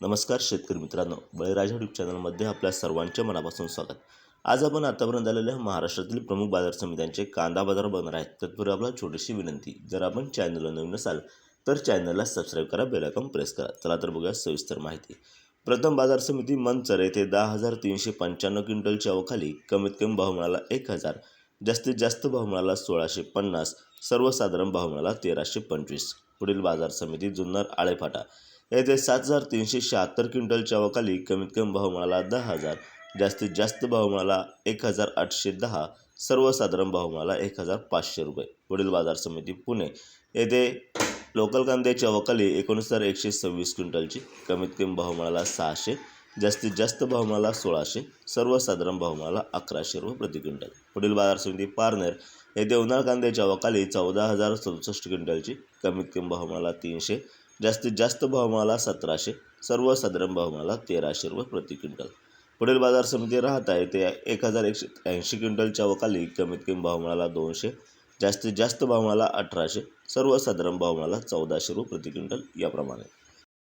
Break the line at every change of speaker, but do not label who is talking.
नमस्कार शेतकरी मित्रांनो बळीराजा यूट्यूब चॅनलमध्ये आपल्या सर्वांच्या मनापासून स्वागत. आज आपण आतापर्यंत आलेल्या महाराष्ट्रातील प्रमुख बाजार समित्यांचे कांदा बाजार बघणार आहेत. तत्पूर्वी आपला छोटीशी विनंती जर आपण चॅनलला नवीन असाल तर चॅनलला सबस्क्राईब करा बेलायकॉन प्रेस करा. चला तर बघूया सविस्तर माहिती. प्रथम बाजार समिती मंचर येथे दहा हजार तीनशे पंच्याण्णव क्विंटलच्या अवखाली कमीत कमी भाव मिळाला एक हजार जास्तीत जास्त भाव मिळाला सोळाशे पन्नास सर्वसाधारण भाव मिळाला तेराशे पंचवीस. पुढील बाजार समिती जुन्नर आळेफाटा. येथे सात हजार तीनशे शहात्तर क्विंटलच्या वकाली कमीत कमी भाव मिळाला दहा हजार जास्तीत जास्त भाव मिळाला एक हजार आठशे दहा सर्वसाधारण भाव मिळाला एक हजार पाचशे रुपये. वडील बाजार समिती पुणे येथे लोकल कांद्याच्या वकाली एकोणीस हजार एकशे सव्वीस क्विंटलची कमीत कमी भाव मिळाला सहाशे जास्तीत जास्त भाव मिळाला सोळाशे सर्वसाधारण भाव मिळाला अकराशे रुपये प्रति क्विंटल. पुढील बाजार समिती पारनेर येथे उन्हाळ कांद्याच्या वकाली चौदा हजार सदुसष्ट क्विंटलची कमीत कमी भाव मिळाला तीनशे जास्तीत जास्त भावमाला सतराशे सर्वसाधारण भावमाला तेराशे रुपये प्रति क्विंटल. पुढील बाजार समिती राहत आहे ते एक हजार एकशे ऐंशी क्विंटलच्या वकाली कमीत कमी भावमाला दोनशे जास्तीत जास्त भावमाला अठराशे सर्वसाधारण भावमाला चौदाशे रुपये प्रति क्विंटल याप्रमाणे.